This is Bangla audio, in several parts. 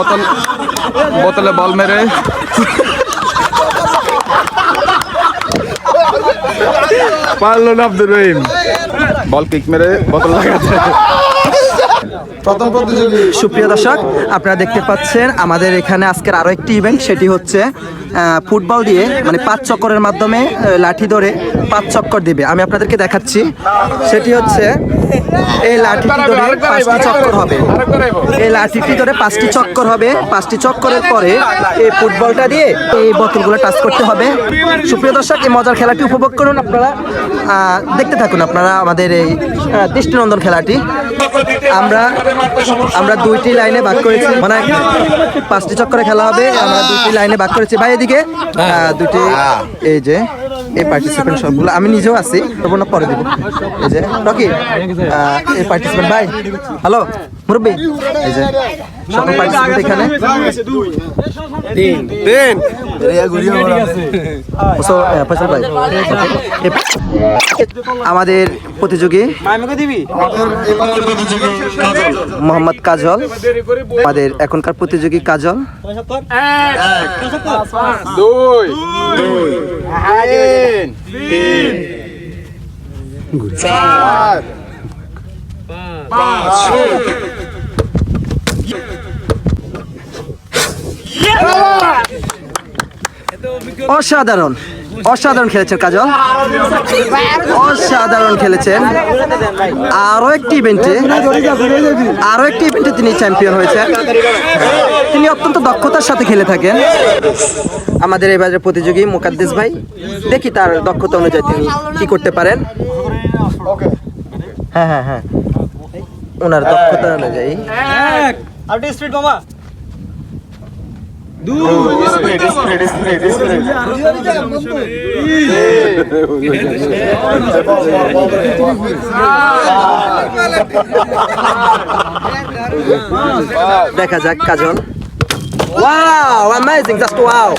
বোতল বোতলে বল মেরে। পারল না আব্দুর রহিম। বল কিক মেরে বোতল লাগাচ্ছে প্রথম প্রতিযোগী। সুপ্রিয় দর্শক আপনারা দেখতে পাচ্ছেন আমাদের এখানে আজকের আরও একটি ইভেন্ট সেটি হচ্ছে ফুটবল দিয়ে মানে পাঁচ চক্করের মাধ্যমে লাঠি ধরে পাঁচ চক্কর দিবে। আমি আপনাদেরকে দেখাচ্ছি। সেটি হচ্ছে এই লাঠিটি ধরে পাঁচটি চক্কর হবে। এই লাঠিটি ধরে পাঁচটি চক্কর হবে। পাঁচটি চক্করের পরে এই ফুটবলটা দিয়ে এই বোতলগুলো টাচ করতে হবে। সুপ্রিয় দর্শক এই মজার খেলাটি উপভোগ করুন আপনারা। দেখতে থাকুন আপনারা আমাদের এই দৃষ্টিনন্দন খেলাটি। আমরা আমরা দুইটি লাইনে ভাগ করেছি। মানে পাঁচটি চক্করে খেলা হবে আমরা দুইটি লাইনে ভাগ করেছি। ভাই এদিকে দুটি এই যে এই পার্টিসিপেন্ট সবগুলো, আমি নিজেও আছি তবু না পরে দিব। এই যে, রকি এই পার্টিসিপেন্ট ভাই হ্যালো মুরব্বী? এই যে সকল পার্টিসিপেন্ট এখানে। আমাদের প্রতিযোগী মোহাম্মদ কাজল আমাদের এখনকার প্রতিযোগী কাজল। দুই। অসাধারণ। অসাধারণ খেলেছেন কাজল। অসাধারণ খেলেছেন। আরও একটি ইভেন্টে আরও একটি ইভেন্টে তিনি চ্যাম্পিয়ন হয়েছেন। তিনি অত্যন্ত দক্ষতার সাথে খেলে থাকেন। আমাদের এবারের প্রতিযোগী মুকাদ্দেস ভাই, দেখি তার দক্ষতা অনুযায়ী তিনি কি করতে পারেন। হ্যাঁ হ্যাঁ হ্যাঁ। ওনার দক্ষতা অনুযায়ী। দেখা যাক Kajal wow amazing just wow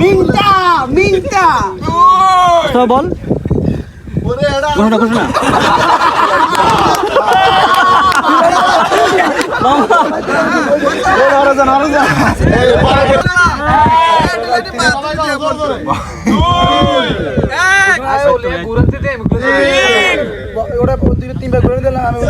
মিন্টা মিন্টা বল ওটা তিনবার করে দিলাম আমি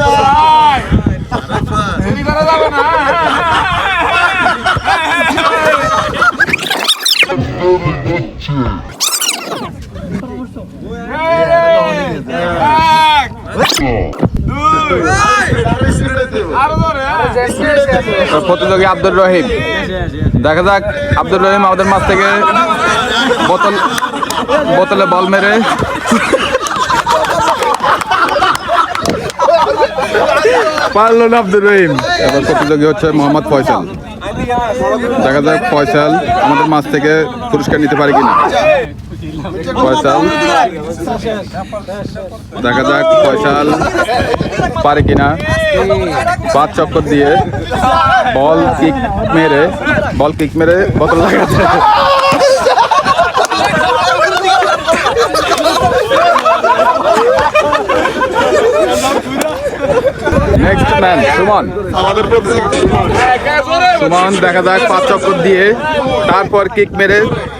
প্রতিযোগী আব্দুর রহিম। দেখা যাক, আব্দুর রহিম আমাদের মাছ থেকে বোতল বোতলে বল মেরে। পারল না আব্দুর রহিম। এবার প্রতিযোগী হচ্ছে মোহাম্মদ ফয়সাল। দেখা যাক ফয়সাল আমাদের মাছ থেকে পুরস্কার নিতে পারে কিনা। ফয়সাল দেখা যাক ফয়সাল পারে কিনা। পাঁচ চক্কর দিয়ে বল কিক মেরে, বল কিক মেরে বোতল লাগাচ্ছে নেক্সট ম্যান সুমন সুমন দেখা যাক পাঁচ চক্কর দিয়ে তারপর কিক মেরে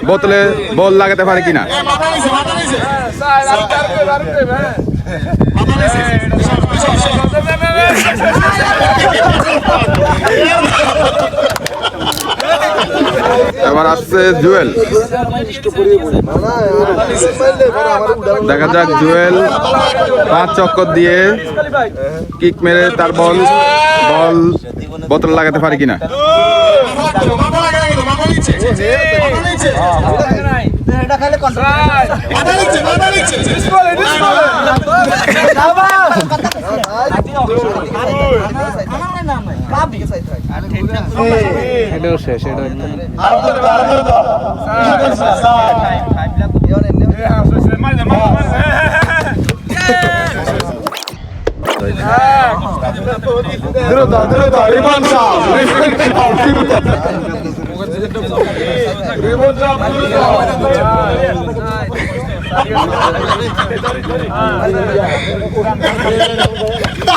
বোতলে বল লাগাতে পারে কিনা। জুয়েল দেখা যাক জুয়েল পাঁচ চক্কর দিয়ে কিক মেরে তার বল বল বোতল লাগাতে পারে কিনা এটাও শেষ এটাও দ্রুত দ্রুত রিমান সাহ রিসপেক্ট সাহ দ্রুত রিমান সাহ দ্রুত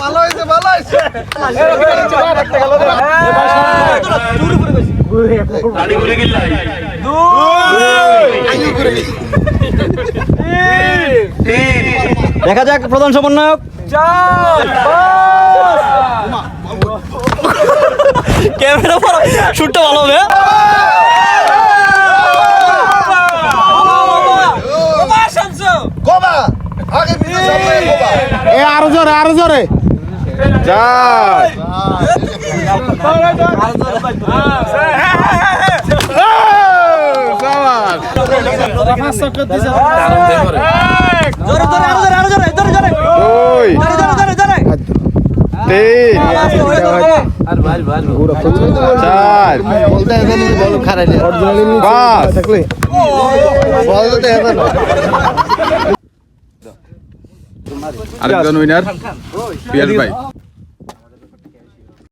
ভালো হয়েছে ভালো হয়েছে। দেখা যাক প্রধান সমন্বয়ক। ক্যামেরা শুটটা ভালো হবে হ্যাঁ। জোরে আরও জোরে। জয় বল খারাই আরেকজন উইনার পিয়াস ভাই।